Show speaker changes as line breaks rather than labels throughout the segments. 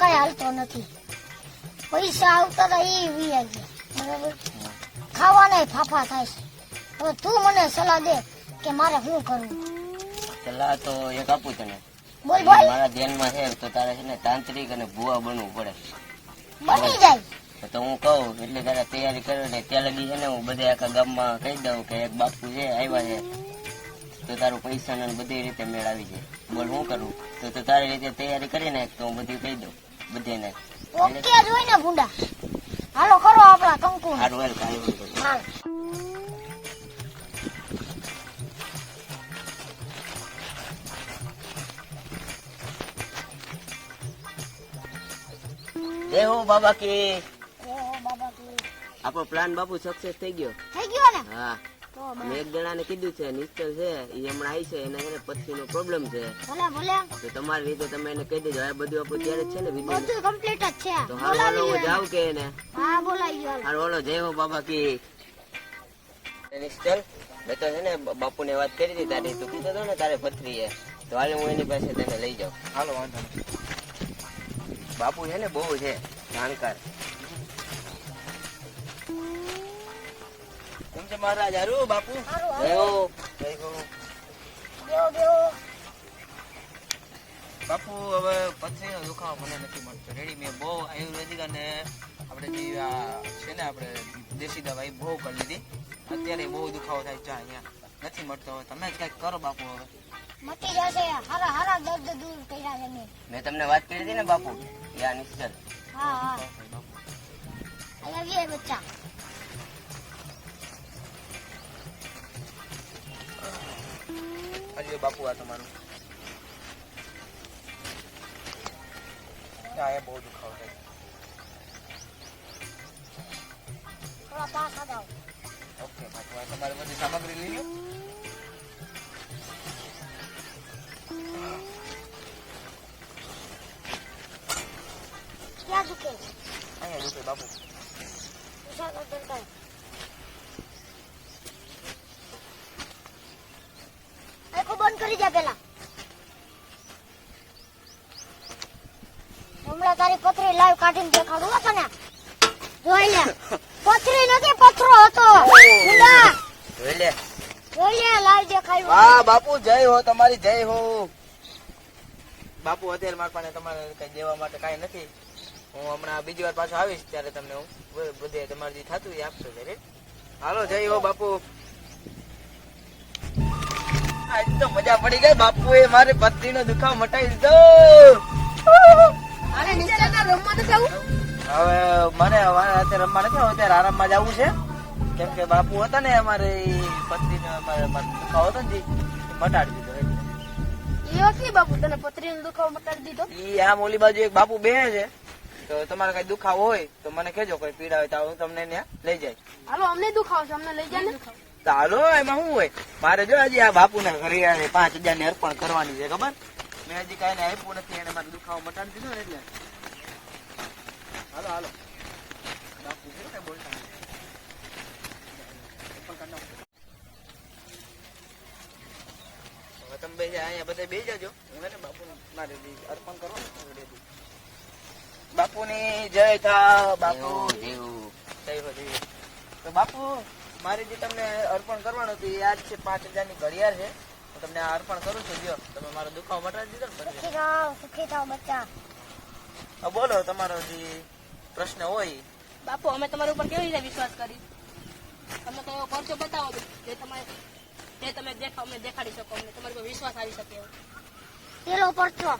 કઈ હાલતો નથી. પૈસા આવતા હતા એ ગયા બરાબર ખાવાના ફાફા થાય છે. હવે તું મને સલાહ દે કે મારે શું કરવું.
સલાહ તો એક આપું તને.
બોલ બોલ.
મારા ધ્યાનમાં છે તો તારે છે ને તાંત્રિક અને ભૂવા બનવું પડે.
બની જાય.
તો હું કહું એટલે તારે તૈયારી કરો ને ત્યાં લગી છે ને હું બધે આખા ગામમાં કહી દઉં કે એક બાપુ છે આવ્યા છે. તો તારું પૈસા ને બધી રીતે મેળ આવી જાય બોલ હું કરું? તો તું તારી રીતે તૈયારી કરી નાખ તો હું બધું કહી દઉં.
ઓકે જ ને ભૂંડા. હાલો કરો આપણા કંકુ.
સારું હાલ કાઢી
હાલ
જય હો. બાબા કી. આપણો પ્લાન બાપુ સક્સેસ થઈ ગયો.
થઈ ગયો ને?
હા. મેં એક જણાને કીધું છે નિશ્ચલ છે એ હમણાં આવી છે એને એને પથરીનો પ્રોબ્લેમ છે. તો તમારી રીતે તમે એને કહી દેજો આ બધું આપણું ત્યારે છે ને વીડિયો
બધું કમ્પ્લીટ જ છે.
તો હાલો હાલો હું જાઉં કે એને?
હા બોલાઈ ગયો
હાલો હાલો જય હો બાબા કી નિશ્ચલ મેં તો છે ને બાપુ ને વાત કરી હતી તારી તું કીધો ને તારે પથરી છે તો હાલે હું એની પાસે તને લઈ જાઉં.
હાલો વાંધો
બાપુ છે ને બહુ છે જાણકાર.
છે મહારાજ. હારું બાપુ? બાપુ હવે પથરીનો દુખાવો મને નથી મળતો. રેડી મેં બહુ આયુર્વેદિક અને આપણે જે આ છે ને આપણે દેશી દવા એ બહુ કરી લીધી. અત્યારે બહુ દુખાવો થાય છે અહીંયા નથી મળતો. હવે તમે જ કંઈક કરો બાપુ હવે.
મટી જશે. હારા હારા દર્દ દૂર કર્યા છે મેં.
તમને વાત કરી હતી ને બાપુ? યા નિશ્ચલ.
હા હા.
બાપુ.
અહીંયા બચ્ચા.
આજે બાપુ આ તમારું. આ બહુ દુખાવ થાય.
થોડા
ઓકે બાપુ આ તમારી બધી સામગ્રી લઈ લો.
ક્યાં દુખે?
અહીંયા દુખે બાપુ
વિશાળ કરતા આખો બંધ કરી જા પેલા. હમણાં તારી પથરી લાઈવ કાઢીને દેખાડું હો તને. જોઈ લે. પથરી નથી પથરો હતો. મુંડા
જોઈ લે.
જોઈ લે લાઈવ દેખાયું
વાહ બાપુ જય હો તમારી જય હો. બાપુ અત્યારે મારા પાસે તમારે કઈ દેવા માટે કઈ નથી. હું હમણાં બીજી વાર પાછો આવીશ ત્યારે તમને હું બધે તમારે જે થતું એ આપશો જરે હાલો જય હો બાપુ. આજ તો મજા પડી ગઈ. બાપુ એ મારે પત્રીનો દુખાવ મટાઈ દીધો.
અને નિશ્ચયના રૂમમાં તો જવું?
હવે મને અત્યારે રમવા નથી હવે અત્યારે આરામમાં જવું છે. કેમ કે બાપુ હતા ને અમારે પત્ની નો અમારે દુખાવો હતો ને એ મટાડી દીધો એટલે.
ઈયો બાપુ તને પથરીનો દુખાવો મટાડી દીધો?
ઈ આમ ઓલી બાજુ એક બાપુ બે છે. તો તમારે કઈ દુખાવો હોય તો મને કેજો કોઈ પીડા હોય તો હું તમને ત્યાં લઈ જાય.
હાલો અમને દુખાવો છે અમને લઈ જાય ને.
હાલો એમાં શું હોય? મારે જો હજી આ બાપુ ને ઘરે પાંચ હજાર ને અર્પણ કરવાની છે ખબર? મેં હજી કઈ આપ્યું નથી એને મારે દુખાવો મટાડી દીધો ને એટલે. હાલો હાલો. બાપુ છે બોલતા તમે બે અહીંયા બધા બે જાજો. હું હે ને બાપુ મારે અર્પણ કરો બાપુની જય થા બાપુ.
જેવું.
જય હો જય તો બાપુ મારે જે તમને અર્પણ કરવાનું હતું એ આજ છે પાંચ હજારની ઘડિયાળ છે. હું તમને આ અર્પણ કરું છું જો. તમે મારો દુખાવો મટાડી દીધો ને પછી.
સુખી થાવ સુખી થાવ બચ્ચા.
બોલો તમારો જે પ્રશ્ન હોય.
બાપુ અમે તમારા ઉપર કેવી રીતે વિશ્વાસ કરી તમે તો એવો પરચો બતાવો જે તમારે જે તમે દેખાવ અમને દેખાડી શકો અમને તમારી પર વિશ્વાસ આવી શકે એવો.
પેલો પરચો.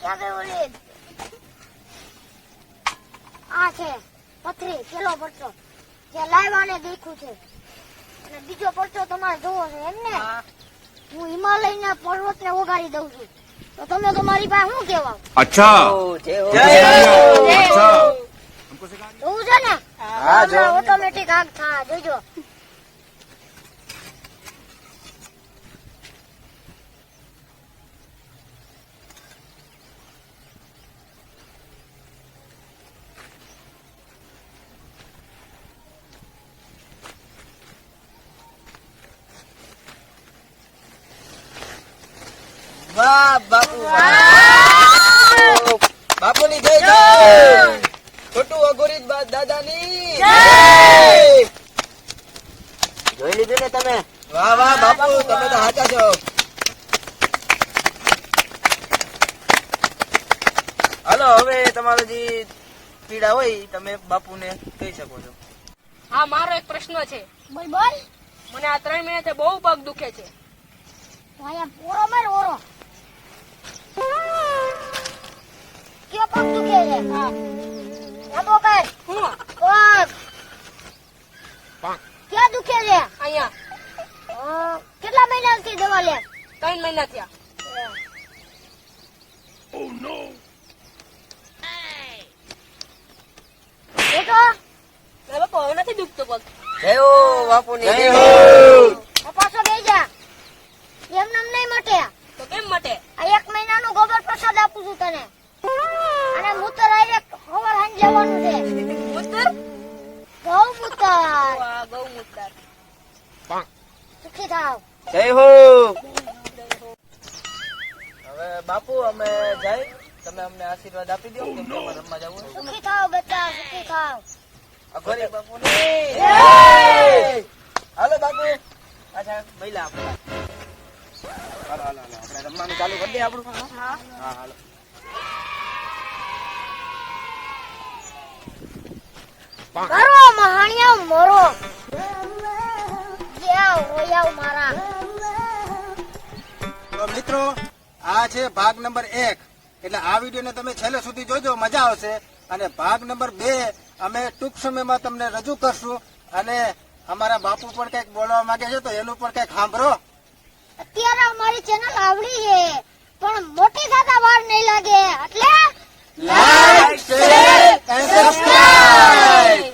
ક્યાં ગયો આ છે પથરી પેલો પરચો. જે દેખું છે. અને બીજો પરચો તમારે જોવો છે એમ ને? હું. હિમાલયના પર્વતને ઓગાળી દઉં છું. તો તમે તમારી પાસે શું કહેવા
અચ્છા.
જોવું છે ને? ઓટોમેટિક આગ થા જોજો.
બાપુ. બાપુની જય જય. ખોટું અઘોરી દાદાની.
જોઈ લીધું ને તમે?
વાહ વાહ બાપુ તમે તો સાચા છો. હાલો હવે તમારો જે પીડા હોય તમે બાપુને કહી શકો છો.
હા મારો એક પ્રશ્ન છે.
બોલ બોલ.
મને આ ત્રણ મહિનાથી બહુ પગ દુખે છે.
ઓરો માર ઓરો કયો પગ દુખે છે
હા
લાંબો કર
હું
પગ ક્યાં દુખે છે
અહીંયા
કેટલા મહિનાથી દવા લે
ત્રણ મહિના થયા
બેટો
ના બાપુ હવે નથી દુખતો પગ
જય હો બાપુની જય હો
આ સુખી થાવ
જય હો. હવે બાપુ અમે જાય. તમે અમને આશીર્વાદ આપી દો કેમ કે અમારે રમવા જવું.
સુખી થાવ બચ્ચા સુખી થાવ
અઘોરી બાપુની. હાલો બાપુ. અચ્છા મહિલા આપણે. હાલો હાલો હાલો. આપણે રમવાનું ચાલુ કરી દઈએ આપણું. હા હાલો.
કરો મહાણિયા મારા.
તો મિત્રો આ છે ભાગ નંબર એક. એટલે આ વિડીયોને તમે છેલ્લે સુધી જોજો મજા આવશે. અને ભાગ નંબર બે અમે ટૂંક સમયમાં તમને રજૂ કરશું. અને અમારા બાપુ પણ કંઈક બોલવા માંગે છે તો એનું પણ કંઈક સાંભળો.
અત્યારે અમારી ચેનલ આવડી છે પણ મોટી થતા વાર નહીં લાગે. એટલે લાઈક શેર એન્ડ સબસ્ક્રાઇબ